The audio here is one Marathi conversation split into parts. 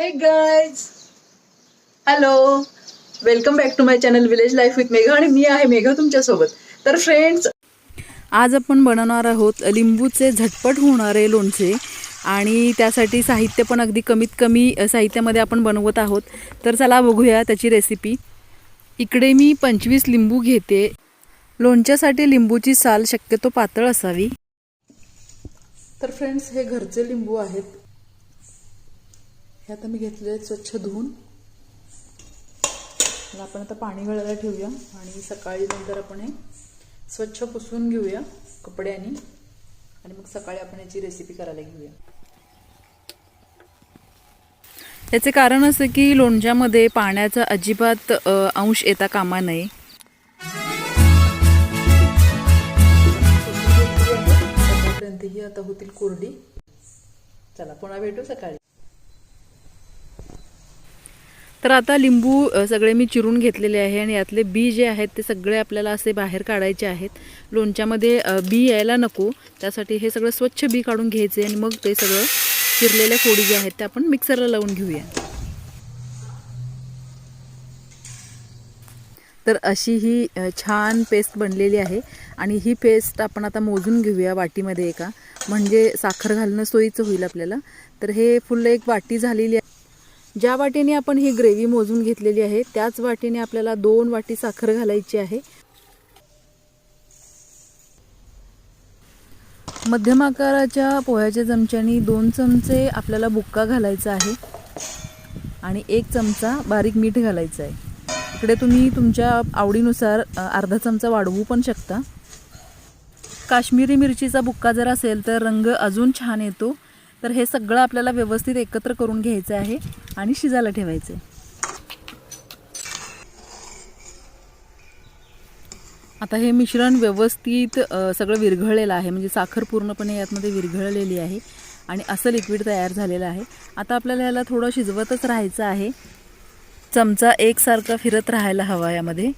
Hey guys hello welcome back to my channel village life with Megha आणि मी आहे मेघा तुमच्यासोबत. तर फ्रेंड्स आज आपण बनवणार आहोत लिंबूचे झटपट होणारे लोणचे आणि त्यासाठी साहित्य पण अगदी कमीत कमी साहित्यामध्ये आपण बनवत आहोत. तर चला बघूया त्याची रेसिपी इकडे मी पंचवीस लिंबू घेते. लोणच्यासाठी लिंबूची साल शक्यतो पातळ असावी. तर फ्रेंड्स हे घरचे लिंबू आहेत. हे आता मी घेतले स्वच्छ धुवून. आपण आता पाणी गळायला ठेवूया आणि सकाळी नंतर आपण हे स्वच्छ पुसून घेऊया कपड्याने. आणि मग सकाळी आपण याची रेसिपी करायला घेऊया. याचे कारण असं की लोणच्यामध्ये पाण्याचा अजिबात अंश येता कामा नये. ही आता होतील कोरडी. चला पुन्हा भेटू सकाळी. तर आता लिंबू सगळे मी चिरून घेतलेले आहे आणि यातले बी जे आहेत ते सगळे आपल्याला असे बाहेर काढायचे आहेत. लोणच्यामध्ये बी यायला नको. त्यासाठी हे सगळं स्वच्छ बी काढून घ्यायचे आणि मग ते सगळं चिरलेल्या फोडी ज्या आहेत ते आपण मिक्सरला लावून घेऊया. तर अशी ही छान पेस्ट बनलेली आहे आणि ही पेस्ट आपण आता मोजून घेऊया वाटीमध्ये एका. म्हणजे साखर घालणं सोयीचं होईल आपल्याला. तर हे फुल एक वाटी झालेली ज्या वाटीने आपण ही ग्रेव्ही मोजून घेतलेली आहे त्याच वाटीने आपल्याला दोन वाटी साखर घालायची आहे. मध्यम आकाराच्या पोह्याच्या चमच्यानी दोन चमचे आपल्याला बुक्का घालायचा आहे आणि एक चमचा बारीक मीठ घालायचं आहे. इकडे तुम्ही तुमच्या आवडीनुसार अर्धा चमचा वाढवू पण शकता. काश्मीरी मिरचीचा बुक्का जर असेल तर रंग अजून छान येतो. तर हे सगळं आपल्याला व्यवस्थित एकत्र करून घ्यायचं आहे आणि शिजायला ठेवायचं आहे आता हे मिश्रण व्यवस्थित सगळं विरघळलेलं आहे. म्हणजे साखर पूर्णपणे यातमध्ये विरघळलेली आहे आणि असं लिक्विड तयार झालेलं आहे. आता आपल्याला याला थोडं शिजवतच राहायचं आहे. चमचा एकसारखा फिरत राहायला हवा यामध्ये.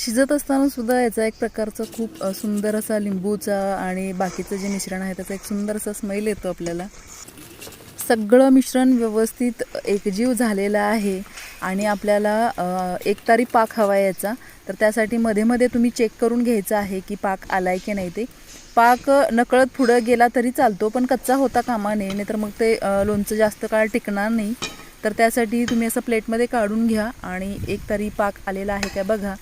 शिजत असताना सुद्धा याचा एक प्रकारचा खूप सुंदर असा लिंबूचा आणि बाकीचं जे मिश्रण आहे त्याचा एक सुंदर असा स्मेल येतो आपल्याला. सगळं मिश्रण व्यवस्थित एकजीव झालेलं आहे आणि आपल्याला एक एकतारी पाक हवा आहे याचा. तर त्यासाठी मध्ये मध्ये तुम्ही चेक करून घ्यायचं आहे की पाक आलाय की नाही ते. पाक नकळत पुढं गेला तरी चालतो पण कच्चा होता कामा नये नाहीतर मग ते लोणचं जास्त काळ टिकणार नाही. तर त्यासाठी तुम्ही असं प्लेटमध्ये काढून घ्या आणि एक तरी पाक आलेला आहे का बघा.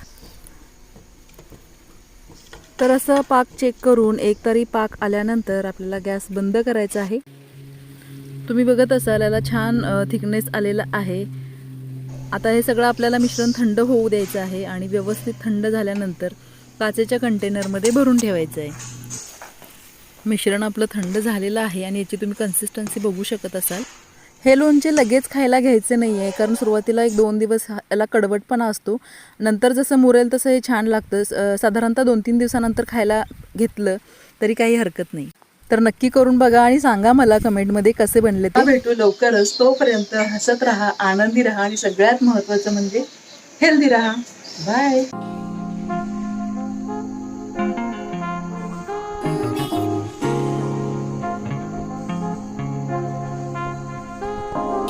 तर असं पाक चेक करून एक तरी पाक आल्यानंतर आपल्याला गॅस बंद करायचा आहे. तुम्ही बघत असाल याला छान थिकनेस आलेला आहे. आता हे सगळं आपल्याला मिश्रण थंड होऊ द्यायचं आहे आणि व्यवस्थित थंड झाल्यानंतर काचेच्या कंटेनरमध्ये भरून ठेवायचं आहे. मिश्रण आपलं थंड झालेलं आहे आणि याची तुम्ही कन्सिस्टन्सी बघू शकत असाल. हे लोणचे लगेच खायला घ्यायचे नाही आहे कारण सुरुवातीला एक दोन दिवस याला कडवटपणा असतो. नंतर जसं मुरेल तसं हे छान लागतं. साधारणतः दोन तीन दिवसानंतर खायला घेतलं तरी काही हरकत नाही. तर नक्की करून बघा आणि सांगा मला कमेंटमध्ये कसे बनले ते. भेटू लवकरच. तोपर्यंत हसत राहा आनंदी राहा आणि सगळ्यात महत्वाचं म्हणजे हेल्दी राहा. बाय